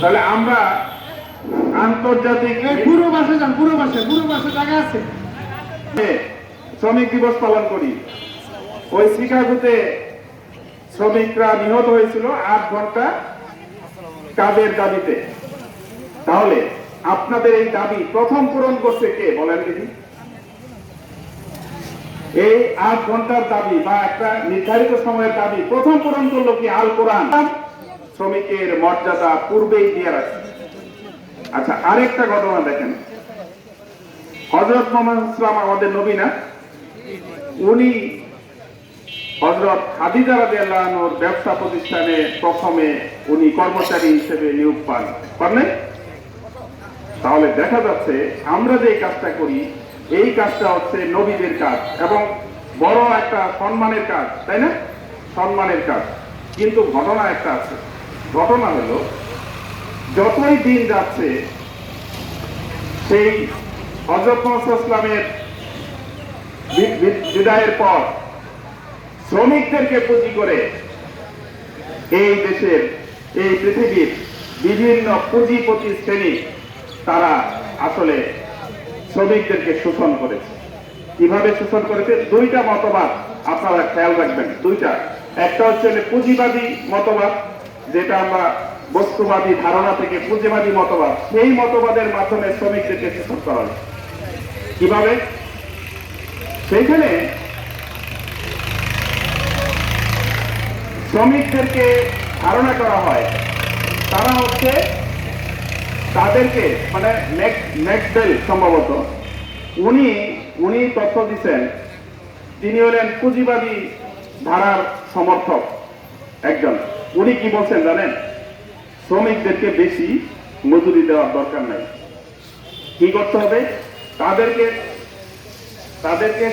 তাহলে আমরা আন্তর্জাতিক পুরো বাসে যান পুরো বাসে পুরো বাসে জায়গা আছে। শ্রমিক দিবস পালন করি। ওই শিকাগোতে শ্রমিকরা নিহত হয়েছিল আট ঘণ্টা কাজের দাবিতে। তাহলে আপনাদের এই দাবি প্রথম পূরণ করছে কে? বলেন দিদি এই আট ঘণ্টার দাবি বা একটা নির্ধারিত সময়ের দাবি প্রথম পূরণ করল কি আল কোরআন? শ্রমিকের মর্যাদা পূর্বেই দিয়ে রাখছে আচ্ছা আরেকটা ঘটনা দেখেন। হজরত মোহাম্মদ ইসলাম আমাদের নবী না? উনি হজরত খাদিজা রাদিয়াল্লাহুর ব্যবসা প্রতিষ্ঠানে প্রথমে উনি কর্মচারী হিসেবে নিয়োগ পান। পারলেন তাহলে দেখা যাচ্ছে, আমরা যে কাজটা করি, এই কাজটা হচ্ছে নবীদের কাজ এবং বড় একটা সম্মানের কাজ, তাই না? সম্মানের কাজ। কিন্তু ঘটনা একটা আছে। ঘটনা হলো, যতই দিন যাচ্ছে, সেই হজরত ইসলামের বিদায়ের পর শ্রমিকদেরকে পুঁজি করে এই দেশের, এই পৃথিবীর বিভিন্ন পুঁজিপতি শ্রেণি তারা আসলে শ্রমিকদেরকে শোষণ করেছে। কীভাবে শোষণ করেছে? দুইটা মতবাদ আপনারা খেয়াল রাখবেন। দুইটা। একটা হচ্ছে পুঁজিবাদী মতবাদ যেটা আমরা বস্তুবাদী ধারণা থেকে পুঁজিবাদী মতবাদ, সেই মতবাদের মাধ্যমে শ্রমিকদেরকে শোষণ করা হয়। কীভাবে? সেইখানে শ্রমিকদেরকে ধারণা করা হয়, তারা হচ্ছে তাদেরকে মানে ম্যাক্সবেল সম্ভবত, উনি উনি তথ্য দিচ্ছেন, তিনি হলেন পুঁজিবাদী ধারার সমর্থক। একজন। উনি কি বলছেন জানেন? শ্রমিকদেরকে বেশি মজুরি দেওয়ার দরকার নাই। কি করতে হবে? তাদেরকে তাদেরকে